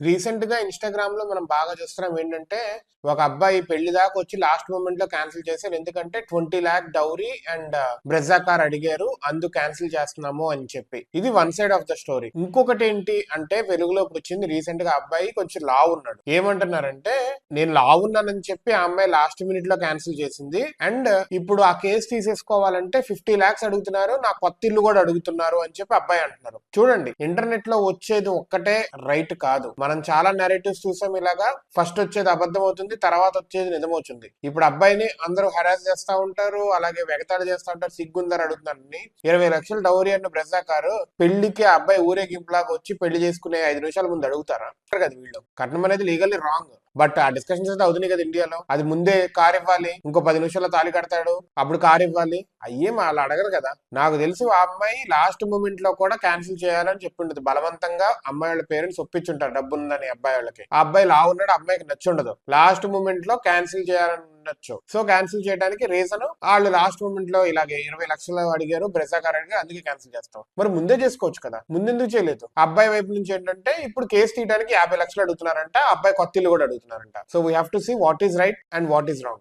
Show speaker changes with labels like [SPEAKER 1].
[SPEAKER 1] రీసెంట్గా ఇన్స్టాగ్రామ్లో మనం బాగా చూస్తున్నాం ఏంటంటే ఒక అబ్బాయి పెళ్ళి దాకా వచ్చి లాస్ట్ మూమెంట్లో క్యాన్సిల్ చేశారు. ఎందుకంటే twenty lakh dowry and Brezza car అడిగారు. అందు క్యాన్సిల్ చేస్తున్నాము అని చెప్పి. ఇది one side of the story ఇంకొకటి ఏంటి అంటే వెలుగులోకి వచ్చింది. రీసెంట్గా అబ్బాయి కొంచెం లావు ఉన్నాడు. ఏమంటున్నారంటే నేను లావు ఉన్నానని చెప్పి ఆ అమ్మాయి లాస్ట్ మినిట్లో క్యాన్సిల్ చేసింది. అండ్ ఇప్పుడు ఆ కేసు తీసేసుకోవాలంటే ఫిఫ్టీ లాక్స్ అడుగుతున్నారు. నా కొత్త ఇల్లు కూడా అడుగుతున్నారు అని చెప్పి అబ్బాయి అంటున్నారు. చూడండి ఇంటర్నెట్లో వచ్చేది ఒక్కటే రైట్ కాదు. మనం చాలా నెరేటివ్స్ చూసాం ఇలాగా. ఫస్ట్ వచ్చేది అబద్ధం అవుతుంది తర్వాత వచ్చేది నిజమవుతుంది. ఇప్పుడు అబ్బాయిని అందరూ హెరాస్ చేస్తా ఉంటారు అలాగే వెగతాడు చేస్తా ఉంటారు సిగ్గుందని అడుగుతున్నారని ఇరవై లక్షల డౌరీ అన్న బ్రెజాకారు పెళ్ళికి ఆ అబ్బాయి ఊరేగింపులాగా వచ్చి పెళ్ళి చేసుకునే ఐదు నిమిషాల ముందు అడుగుతారా? అంటారు కదా వీళ్ళు. కట్నం అనేది లీగల్లీ రాంగ్ బట్ ఆ డిస్కషన్స్ అయితే అవుతున్నాయి కదా ఇండియాలో. అది ముందే కార్ ఇవ్వాలి ఇంకో పది నిమిషాల్లో తాళి కడతాడు అప్పుడు కార్ ఇవ్వాలి. అయ్యేం వాళ్ళు అడగరు కదా. నాకు తెలిసి ఆ అమ్మాయి లాస్ట్ మూమెంట్లో కూడా క్యాన్సిల్ చేయాలని చెప్పిండదు. బలవంతంగా అమ్మాయి వాళ్ళ పేరెంట్స్ ఒప్పించుంటారు డబ్బు ఉందని అబ్బాయి వాళ్ళకి. ఆ అబ్బాయి లా ఉన్నాడు అమ్మాయికి నచ్చుండదు. లాస్ట్ మూమెంట్లో క్యాన్సిల్ చేయాలని ఉండొచ్చు. సో క్యాన్సిల్ చేయడానికి రీజన్ వాళ్ళు లాస్ట్ మూమెంట్లో ఇలాగే ఇరవై లక్షలు అడిగారు బ్రెజా అడిగారు అందుకే క్యాన్సిల్ చేస్తాం. మరి ముందే చేసుకోవచ్చు కదా? ముందెందుకు చేయలేదు? అబ్బాయి వైపు నుంచి ఏంటంటే ఇప్పుడు కేసు తీయడానికి యాభై లక్షలు అడుగుతున్నారంట అబ్బాయి కొత్త ఇల్లు కూడా అడుగుతున్నారంట. So we have to see what is right and what is wrong